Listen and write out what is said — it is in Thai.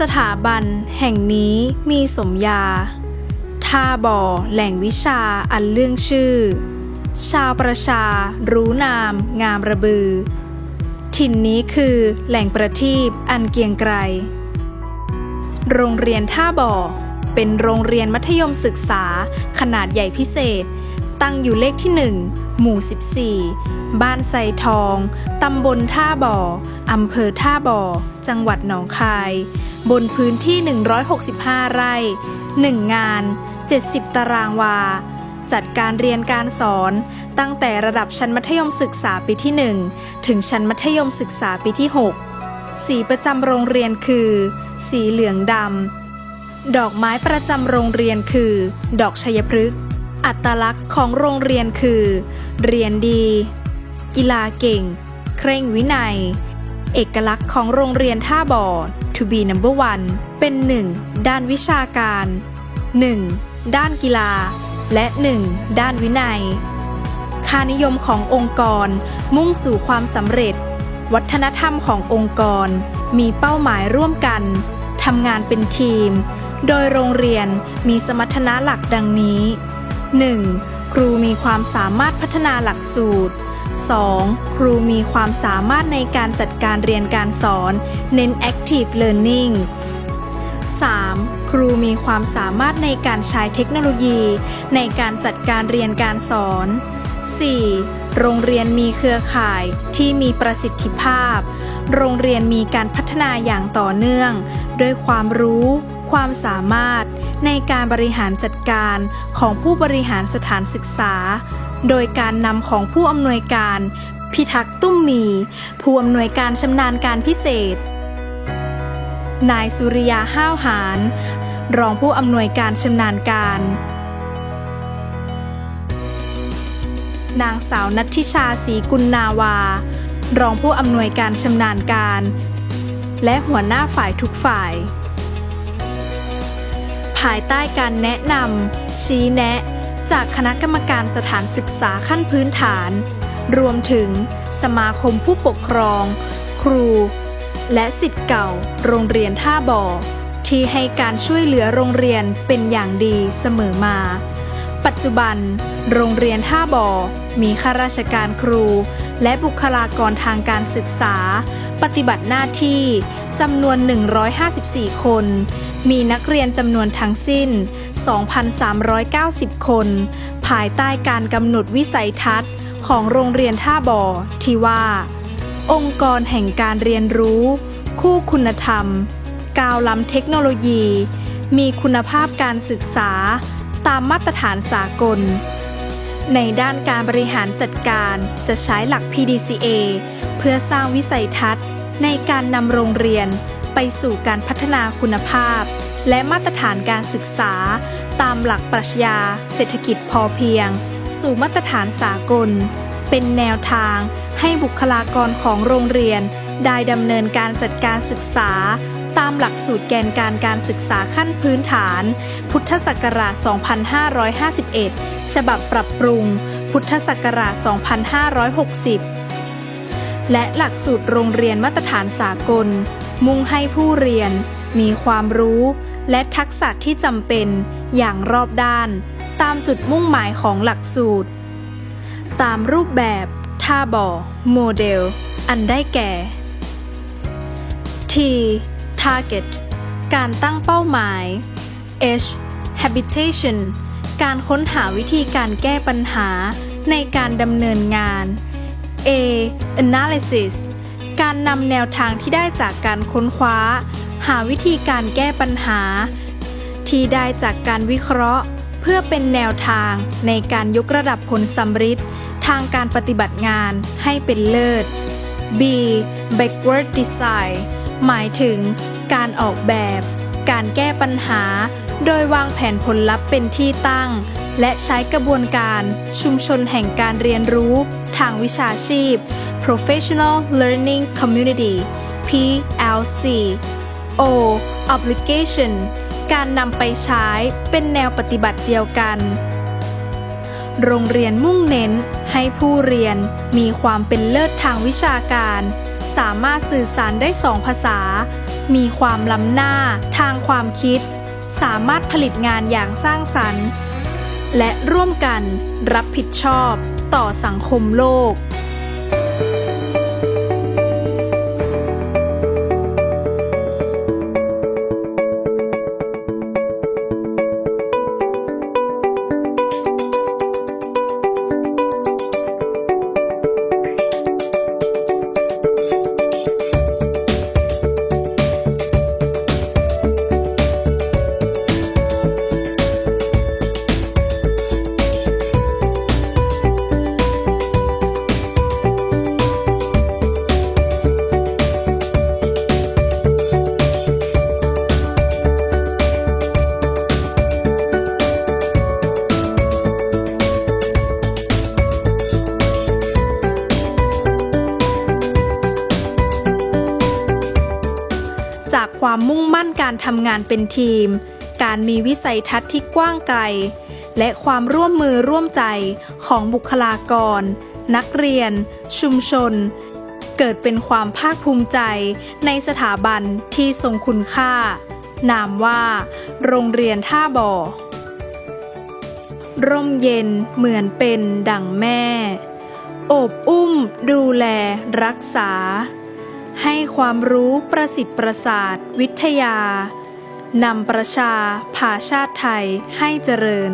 สถาบันแห่งนี้มีสมญาท่าบ่อแหล่งวิชาอันเรื่องชื่อ ชาวประชา รู้นาม งามระบือ ถิ่นนี้คือแหล่งประทีปอันเกียงไกร โรงเรียนท่าบ่อ เป็นโรงเรียนมัธยมศึกษาขนาดใหญ่พิเศษ ตั้งอยู่เลขที่1 หมู่ 14 บ้านไซทอง ตำบลท่าบ่อ อำเภอท่าบ่อ จังหวัดหนองคาย บนพื้นที่ 165 ไร่ 1 งาน 70 ตารางวา จัดการเรียนการสอน ตั้งแต่ระดับชั้นมัธยมศึกษาปีที่ 1 ถึงชั้นมัธยมศึกษาปีที่ 6 สีประจำโรงเรียนคือ สีเหลืองดำดอกไม้ประจำโรงเรียนคือ ดอกชัยพฤกษ์ อัตลักษณ์ของโรงเรียนคือ เรียนดี กีฬาเก่ง เคร่งวินัย เอกลักษณ์ของโรงเรียนท่าบ่อ to be number one เป็น 1. ด้านวิชาการ 1. ด้านกีฬา และ 1. ด้านวินัย ค่านิยมขององค์กรมุ่งสู่ความสำเร็จ วัฒนธรรมขององค์กร มีเป้าหมายร่วมกันทำงานเป็นทีม โดยโรงเรียนมีสมรรถนะหลักดังนี้ 1. ครูมีความสามารถพัฒนาหลักสูตร 2. ครูมีความสามารถในการจัดการเรียนการสอน เน้น active learning 3. ครูมีความสามารถในการใช้เทคโนโลยี ในการจัดการเรียนการสอน 4. โรงเรียนมีเครือข่ายที่มีประสิทธิภาพ โรงเรียนมีการพัฒนาอย่างต่อเนื่อง ด้วยความรู้ ความสามารถในการบริหารจัดการของผู้บริหารสถานศึกษา โดยการนำของผู้อำนวยการ พิทักษ์ตุ้มมี ผู้อำนวยการชำนาญการพิเศษ นายสุริยาห้าวหารรองผู้อำนวยการชำนาญการ นางสาวนัทธิชาศรีกุลนาวา รองผู้อำนวยการชำนาญการ และหัวหน้าฝ่ายทุกฝ่าย ภายใต้การแนะนำชี้แนะ จากคณะกรรมการสถานศึกษาขั้นพื้นฐาน รวมถึงสมาคมผู้ปกครอง ครู และสิทธิ์เก่า โรงเรียนท่าบ่อ ที่ให้การช่วยเหลือโรงเรียนเป็นอย่างดีเสมอมา ปัจจุบัน โรงเรียนท่าบ่อมีข้าราชการครู และบุคลากรทางการศึกษา ปฏิบัติหน้าที่จำนวน 154 คน มีนักเรียนจำนวนทั้งสิ้น 2,390 คน ภายใต้การกำหนดวิสัยทัศน์ของโรงเรียนท่าบ่อที่ว่า องค์กรแห่งการเรียนรู้ คู่คุณธรรม ก้าวล้ำเทคโนโลยี มีคุณภาพการศึกษา ตามมาตรฐานสากล ในด้านการบริหารจัดการจะใช้หลัก PDCA เพื่อสร้างวิสัยทัศน์ ในการนำโรงเรียนไปสู่การพัฒนาคุณภาพ และมาตรฐานการศึกษา ตามหลักปรัชญาเศรษฐกิจพอเพียง สู่มาตรฐานสากล เป็นแนวทางให้บุคลากรของโรงเรียน ได้ดำเนินการจัดการศึกษา ตามหลักสูตรแกนการการศึกษาขั้นพื้นฐาน พุทธศักราช 2551 ฉบับปรับปรุง พุทธศักราช 2560 และหลักสูตรโรงเรียนมาตรฐานสากล มุ่งให้ผู้เรียน มีความรู้ และทักษะที่จำเป็นอย่างรอบด้าน ตามจุดมุ่งหมายของหลักสูตร ตามรูปแบบท่าบ่อโมเดล อันได้แก่ T target การตั้งเป้าหมาย H habitation การค้นหาวิธีการแก้ปัญหาในการดำเนินงาน A analysis การนำแนวทางที่ได้จากการค้นคว้า หาวิธีการแก้ปัญหา ที่ได้จากการวิเคราะห์ เพื่อเป็นแนวทางในการยกระดับผลสำฤทธิ์ทางการปฏิบัติงานให้เป็นเลิศ B backward design หมายถึง การออกแบบ การแก้ปัญหา โดยวางแผนผลลัพธ์เป็นที่ตั้ง และใช้กระบวนการชุมชนแห่งการเรียนรู้ ทางวิชาชีพ Professional Learning Community PLC O obligation การนำไปใช้เป็นแนวปฏิบัติเดียวกัน โรงเรียนมุ่งเน้นให้ผู้เรียนมีความเป็นเลิศทางวิชาการ สามารถสื่อสารได้สองภาษา มีความล้ำหน้าทางความคิด สามารถผลิตงานอย่างสร้างสรรค์ และร่วมกันรับผิดชอบต่อสังคมโลก ความมุ่งมั่นการทำงานเป็นทีม การมีวิสัยทัศน์ที่กว้างไกล และความร่วมมือร่วมใจของบุคลากร นักเรียน ชุมชน เกิดเป็นความภาคภูมิใจในสถาบันที่ทรงคุณค่า นามว่า โรงเรียนท่าบ่อ ร่มเย็นเหมือนเป็นดั่งแม่ โอบอุ้มดูแลรักษา ให้ความรู้ประสิทธิ์ประสาทวิทยานำประชาภาชาติไทยให้เจริญ